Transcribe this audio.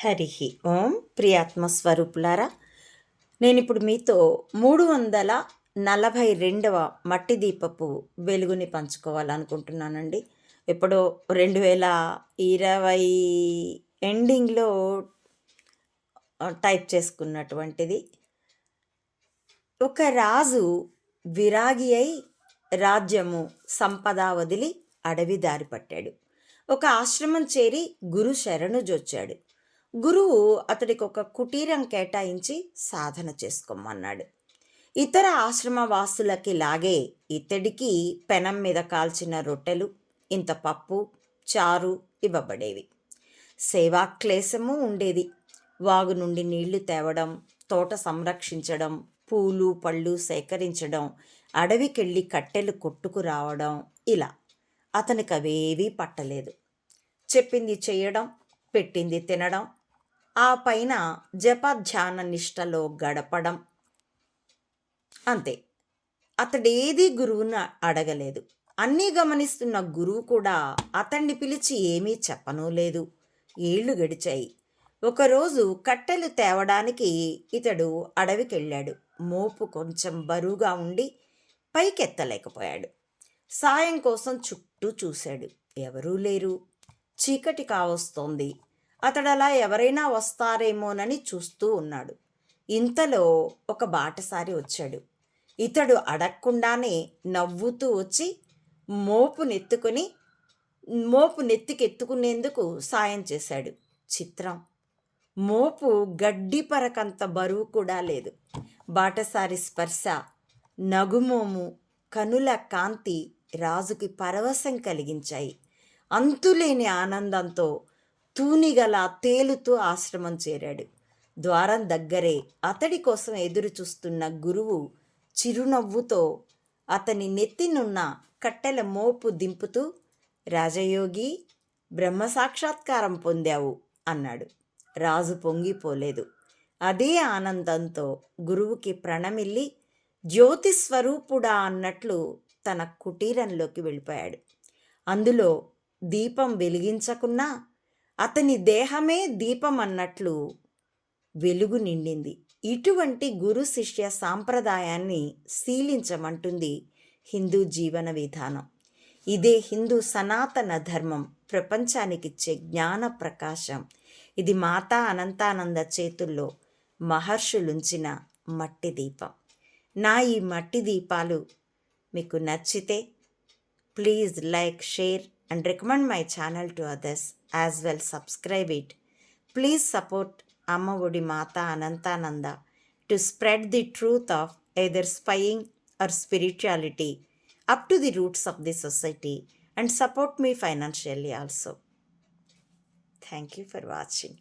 హరి ఓం ప్రియాత్మ స్వరూపులారా నేను ఇప్పుడు మీతో మూడు వందల నలభై రెండవ మట్టి దీపపు వెలుగుని పంచుకోవాలనుకుంటున్నానండి. ఎప్పుడో రెండు వేల ఇరవై ఎండింగ్లో టైప్ చేసుకున్నటువంటిది. ఒక రాజు విరాగి అయి రాజ్యము సంపద వదిలి అడవి దారి పట్టాడు. ఒక ఆశ్రమం చేరి గురు శరణు జొచ్చాడు. గురువు అతడికి ఒక కుటీరం కేటాయించి సాధన చేసుకోమన్నాడు. ఇతర ఆశ్రమ వాసులకి లాగే ఇతడికి పెనం మీద కాల్చిన రొట్టెలు ఇంత పప్పు చారు ఇవ్వబడేవి. సేవాక్లేశము ఉండేది. వాగు నుండి నీళ్ళు తేవడం తోట సంరక్షించడం పూలు పళ్ళు సేకరించడం అడవికెళ్ళి కట్టెలు కొట్టుకు రావడం ఇలా. అతనికి అవేవీ పట్టలేదు. చెప్పింది చేయడం పెట్టింది తినడం ఆ పైన జపధ్యాన నిష్టలో గడపడం. అంతే. అతడేది గురువును అడగలేదు. అన్నీ గమనిస్తున్న గురువు కూడా అతన్ని పిలిచి ఏమీ చెప్పనూ లేదు. ఏళ్ళు గడిచాయి. ఒకరోజు కట్టెలు తేవడానికి ఇతడు అడవికెళ్ళాడు. మోపు కొంచెం బరువుగా ఉండి పైకెత్తలేకపోయాడు. సాయం కోసం చుట్టూ చూశాడు. ఎవరూ లేరు. చీకటి కావస్తోంది. అతడు అలా ఎవరైనా వస్తారేమోనని చూస్తూ ఉన్నాడు. ఇంతలో ఒక బాటసారి వచ్చాడు. ఇతడు అడగకుండానే నవ్వుతూ వచ్చి మోపు నెత్తుకొని మోపు నెత్తికెత్తుకునేందుకు సాయం చేశాడు. చిత్రం. మోపు గడ్డి పరకంత బరువు కూడా లేదు. బాటసారి స్పర్శ నగుమోము కనుల కాంతి రాజుకి పరవశం కలిగించాయి. అంతులేని ఆనందంతో తూనిగల తేలుతూ ఆశ్రమం చేరాడు. ద్వారం దగ్గరే అతడి కోసం ఎదురు చూస్తున్న గురువు చిరునవ్వుతో అతని నెత్తినున్న కట్టెల మోపు దింపుతూ రాజయోగి బ్రహ్మ సాక్షాత్కారం పొందావు అన్నాడు. రాజు పొంగిపోలేదు. అదే ఆనందంతో గురువుకి ప్రణమిల్లి జ్యోతిస్వరూపుడా అన్నట్లు తన కుటీరంలోకి వెళ్ళిపోయాడు. అందులో దీపం వెలిగించకున్నా అతని దేహమే దీపం అన్నట్లు వెలుగు నిండింది. ఇటువంటి గురు శిష్య సాంప్రదాయాన్ని శీలించమంటుంది హిందూ జీవన విధానం. ఇదే హిందూ సనాతన ధర్మం ప్రపంచానికిచ్చే జ్ఞాన ప్రకాశం. ఇది మాతా అనంతానంద చేతుల్లో మహర్షులుంచిన మట్టి దీపం. నా ఈ మట్టి దీపాలు మీకు నచ్చితే please like share and recommend my channel to others as well subscribe it. Please support Amma Odi Mata Anantananda to spread the truth of either spying or spirituality up to the roots of the society and support me financially also. Thank you for watching.